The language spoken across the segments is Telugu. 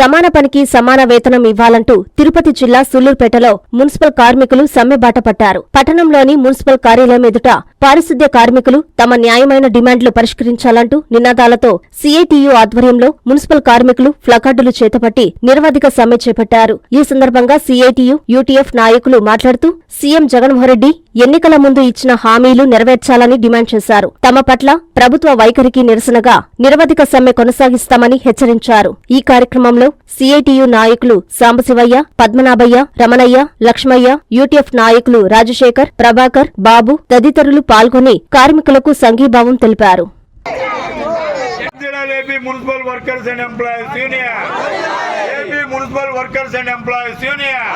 సమాన పనికి సమాన వేతనం ఇవ్వాలంటూ తిరుపతి జిల్లా సుళ్ళూరుపేటలో మున్సిపల్ కార్మికులు సమ్మెబాట పట్టారు. పట్టణంలోని మున్సిపల్ కార్యాలయం ఎదుట పారిశుద్ధ్య కార్మికులు తమ న్యాయమైన డిమాండ్లు పరిష్కరించాలంటూ నినాదాలతో సీఐటియు ఆధ్వర్యంలో మున్సిపల్ కార్మికులు ప్లకార్డులు చేతపట్టి నిరవధిక సమ్మె చేపట్టారు. ఈ సందర్భంగా సీఐటియు యూటీఎఫ్ నాయకులు మాట్లాడుతూ సీఎం జగన్మోహన్రెడ్డి ఎన్నికల ముందు ఇచ్చిన హామీలు నెరవేర్చాలని డిమాండ్ చేశారు. తమ పట్ల ప్రభుత్వ వైఖరికి నిరసనగా నిరవధిక సమ్మె కొనసాగిస్తామని హెచ్చరించారు. ఈ కార్యక్రమంలో సీఐటియు నాయకులు సాంబశివయ్య పద్మనాభయ్య రమణయ్య లక్ష్మయ్య యూటీఎఫ్ నాయకులు రాజశేఖర్ ప్రభాకర్ బాబు తదితరులు పాల్గొని కార్మికులకు సంఘీభావం తెలిపారు. Municipal workers and employees union. AP municipal workers and employees union.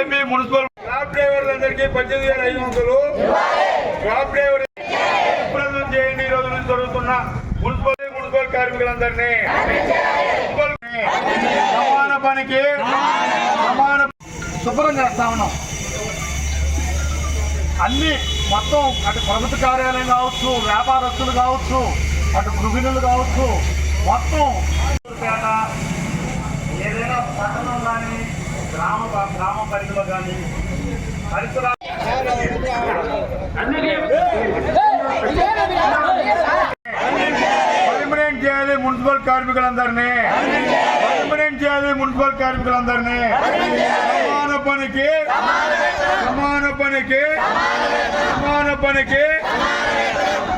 AP municipal crop డ్రైవర్లందరికీ పద్దెనిమిది వేల ఐదు వందలు. క్రాప్ డ్రైవర్ చేయండి ఈ రోజు నుంచి జరుగుతున్న మున్సిపల్ మున్సిపల్ కార్మికులందరినీ. మున్సిపల్ సమాన పనికి సమాన శుభ్రం చేస్తా ఉన్నాం. అన్ని మొత్తం అటు ప్రభుత్వ కార్యాలయం కావచ్చు వ్యాపారస్తులు కావచ్చు అటు గృహిణులు కావచ్చు మొత్తం పేట ఏదైనా పట్టణం కానీ గ్రామ గ్రామ పరిధిలో కానీ పరిసరాలు చేయాలి మున్సిపల్ కార్మికులందరినీ. పర్మనెంట్ చేయాలి మున్సిపల్ కార్మికులందరినీ. సమాన పనికి సమాన పనికి సమాన పనికి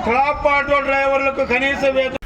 క్లాప్ ఆటో డ్రైవర్లకు కనీస వేతనం